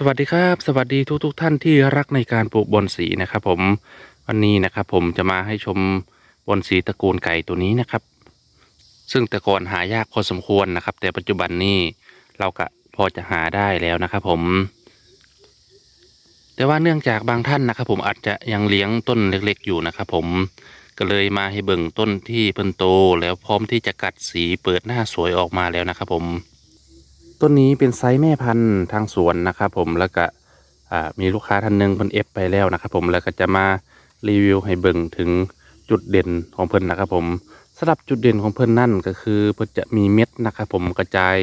สวัสดีครับ สวัสดีทุกทท่านที่รักในการปลูกบอนสีนะครับ ผมวันนี้นะครับ ผมจะมาให้ชมบอนสีตระกูลไก่ตัวนี้นะครับ ซึ่งแต่ก่อนหายากพอสมควรนะครับ แต่ปัจจุบันนี้เราก็พอจะหาได้แล้วนะครับ ผม แต่ว่าเนื่องจากบางท่านนะครับ ผมอาจจะยังเลี้ยงต้นเล็ก ๆ อยู่นะครับ ผมก็เลยมาให้เบิ่งต้นที่เพิ่นโตแล้วพร้อมที่จะกัดสีเปิดหน้าสวยออกมาแล้วนะครับ ผม ต้นนี้เป็นไซส์แม่พันธุ์ทางสวนนะครับผมแล้วก็มีลูกค้าท่านหนึ่งเพิ่นเอฟไปแล้วนะครับผมแล้วก็จะมารีวิวให้เบิ่งถึงจุดเด่นของเพิ่นนะครับผมสำหรับจุดเด่นของเพิ่นนั่นก็คือเพิ่นจะมีเม็ดนะครับผมกระจาย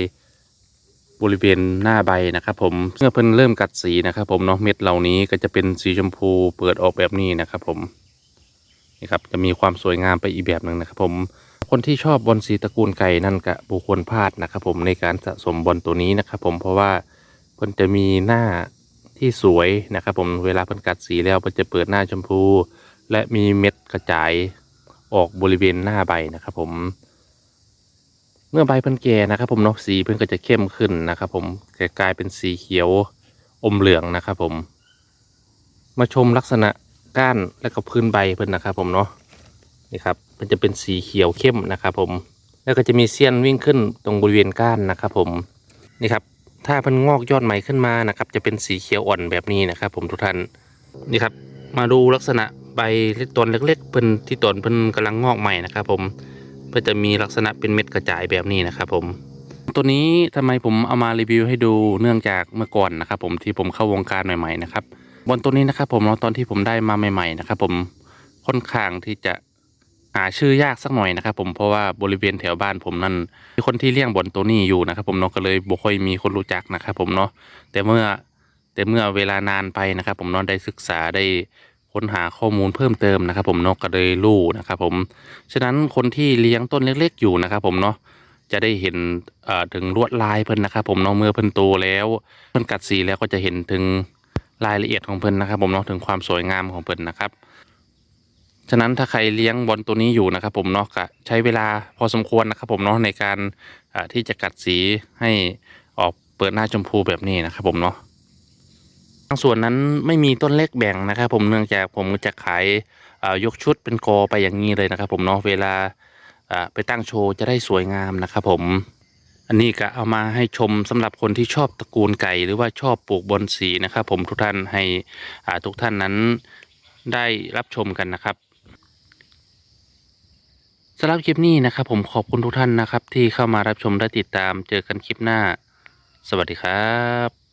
บริเวณหน้าใบนะครับผมเมื่อเพิ่นเริ่มกัดสีนะครับผมเนาะเม็ดเหล่านี้ก็จะเป็นสีชมพูเปิดออกแบบนี้นะครับผมนี่ครับจะมีความสวยงามไปอีกแบบหนึ่งนะครับผม คนที่ชอบบอลสีตระกูลไก่นั่นกะบุคคลพลาดนะครับผมในการสะสมบอลตัวนี้นะครับผมเพราะว่าเพิ่นจะมีหน้าที่สวยนะครับผมเวลาเพิ่นกัดสีแล้วเพิ่นจะเปิดหน้าชมพู และมีเม็ดกระจายออกบริเวณหน้าใบนะครับผม เมื่อใบเพิ่นแก่นะครับผมเนาะสีเพิ่นก็จะเข้มขึ้นนะครับผมจะกลายเป็นสีเขียวอมเหลืองนะครับผม มาชมลักษณะก้านและก็พื้นใบเพิ่นนะครับผมเนาะนี่ครับ มันจะเป็นสีเขียวเข้มนะครับผม แล้วก็จะมีเสี้ยนวิ่งขึ้นตรงบริเวณก้านนะครับผม นี่ครับ ถ้ามันงอกยอดใหม่ขึ้นมานะครับ จะเป็นสีเขียวอ่อนแบบนี้นะครับ ผมทุกท่าน นี่ครับ มาดูลักษณะใบเล็กต้นเล็กๆเพิ่นที่ต้นเพิ่นกำลังงอกใหม่นะครับผมเพื่อจะมีลักษณะเป็นเม็ดกระจายแบบนี้นะครับผม ตัวนี้ทำไมผมเอามารีวิวให้ดูเนื่องจากเมื่อก่อนนะครับผมที่ผมเข้าวงการใหม่ๆนะครับบนตัวนี้นะครับผมตอนที่ผมได้มาใหม่ ๆนะครับ ผมค่อนข้างที่จะ หาชื่อยากสักหน่อยนะครับผมเพราะว่าบริเวณแถวบ้านผมนั่นมีคนที่เลี้ยงบอนตัวนี้อยู่นะครับผมเนาะก็เลยบ่ค่อยมีคนรู้จักนะครับผมเนาะแต่เมื่อแต่เมื่อเวลานานไปนะครับผมเนาะได้ศึกษาได้ค้นหาข้อมูลเพิ่มเติมนะครับผมเนาะก็เลยรู้นะครับผมฉะนั้นคนที่เลี้ยงต้นเล็ก ๆ อยู่นะครับผมเนาะจะได้เห็นถึงลวดลายเพิ่นนะครับผมเนาะเมื่อเพิ่นโตแล้ว เพิ่นกัดสีแล้วก็จะเห็นถึงรายละเอียดของเพิ่นนะครับผมเนาะถึงความสวยงามของเพิ่นนะครับ ฉะนั้นถ้าใครเลี้ยงบอลตัวนี้อยู่นะครับผมเนาะก็ใช้เวลาพอสมควรนะครับผมเนาะในการที่จะกัดสีให้ออกเปิดหน้าชมพูแบบนี้นะครับผมเนาะบางส่วนนั้นไม่มีต้นเล็กแบ่งนะครับ ผมเนื่องจากผมจะขายยกชุดเป็นกอไปอย่างนี้เลยนะครับ ผมเนาะเวลาไปตั้งโชว์จะได้สวยงามนะครับผม อันนี้ก็เอามาให้ชมสำหรับคนที่ชอบตระกูลไก่ หรือว่าชอบปลูกบอนสีนะครับ ผมทุกท่านให้ทุกท่านนั้นได้รับชมกันนะครับำหรับคลิปนี้นะครับ ผมขอบคุณทุกท่านนะครับ ที่เข้ามารับชมและติดตามเจอกันคลิปหน้า สวัสดีครับ